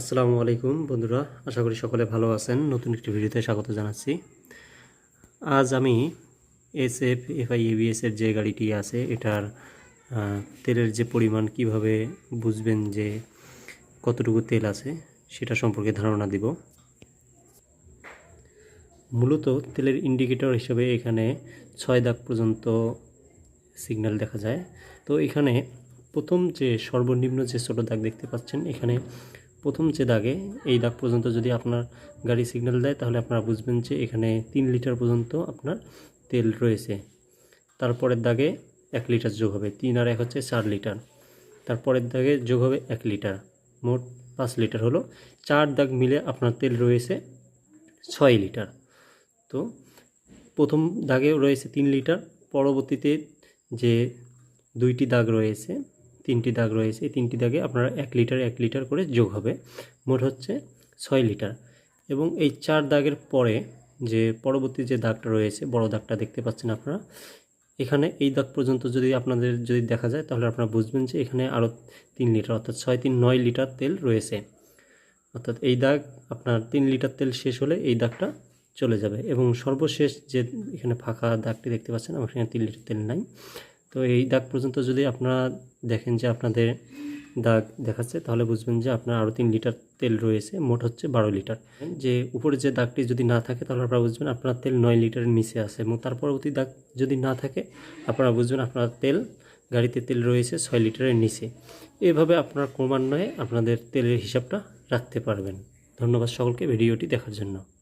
আসসালামু আলাইকুম বন্ধুরা, আশা করি সকলে ভালো আছেন। নতুন একটি ভিডিওতে স্বাগত জানাচ্ছি। আজ আমি এস এফ এফআই, এবিএস এর যে গাড়িটি আছে, এটার তেলের যে পরিমাণ কীভাবে বুঝবেন যে কতটুকু তেল আছে, সেটা সম্পর্কে ধারণা দিব। মূলত তেলের ইন্ডিকেটর হিসেবে এখানে ছয় দাগ পর্যন্ত সিগন্যাল দেখা যায়। তো এখানে প্রথম যে সর্বনিম্ন যে ছোটো দাগ দেখতে পাচ্ছেন, এখানে প্রথম যে দাগে, এই দাগ পর্যন্ত যদি আপনার গাড়ি সিগন্যাল দেয়, তাহলে আপনারা বুঝবেন যে এখানে তিন লিটার পর্যন্ত আপনার তেল রয়েছে। তারপরের দাগে এক লিটার যোগ হবে, তিন আর এক হচ্ছে চার লিটার। তারপরের দাগে যোগ হবে এক লিটার, মোট পাঁচ লিটার হলো। চার দাগ মিলে আপনার তেল রয়েছে ছয় লিটার। তো প্রথম দাগে রয়েছে তিন লিটার, পরবর্তীতে যে দুইটি দাগ রয়েছে তিনটি দাগ রয়েছে। এই তিনটি দাগে আপনারা এক লিটার এক লিটার করে যোগ হবে। মোট হচ্ছে ছয় লিটার। এবং এই চার দাগের পরে যে পরবর্তী যে দাগটা রয়েছে, বড় দাগটা দেখতে পাচ্ছেন আপনারা, এখানে এই দাগ পর্যন্ত যদি আপনাদের যদি দেখা যায়, তাহলে আপনারা বুঝবেন যে এখানে আরও তিন লিটার, অর্থাৎ ছয় তিন নয় লিটার তেল রয়েছে। অর্থাৎ এই দাগ, আপনার তিন লিটার তেল শেষ হলে এই দাগটা চলে যাবে। এবং সর্বশেষ যে এখানে ফাঁকা দাগটি দেখতে পাচ্ছেন, আমার এখানে তিন লিটার তেল নাই। তো এই দাগ পর্যন্ত যদি আপনারা দেখেন যে আপনাদের দাগ দেখাচ্ছে, তাহলে বুঝবেন যে আপনার আরও তিন লিটার তেল রয়েছে, মোট হচ্ছে বারো লিটার। যে উপরে যে দাগটি যদি না থাকে, তাহলে আপনারা বুঝবেন আপনার তেল নয় লিটারের নিচে আছে এবং তার পরবর্তী দাগ যদি না থাকে, আপনারা বুঝবেন আপনার তেল, গাড়িতে তেল রয়েছে ছয় লিটারের নিচে। এভাবে আপনার ক্রমান্বয়ে আপনাদের তেলের হিসাবটা রাখতে পারবেন। ধন্যবাদ সকলকে ভিডিওটি দেখার জন্য।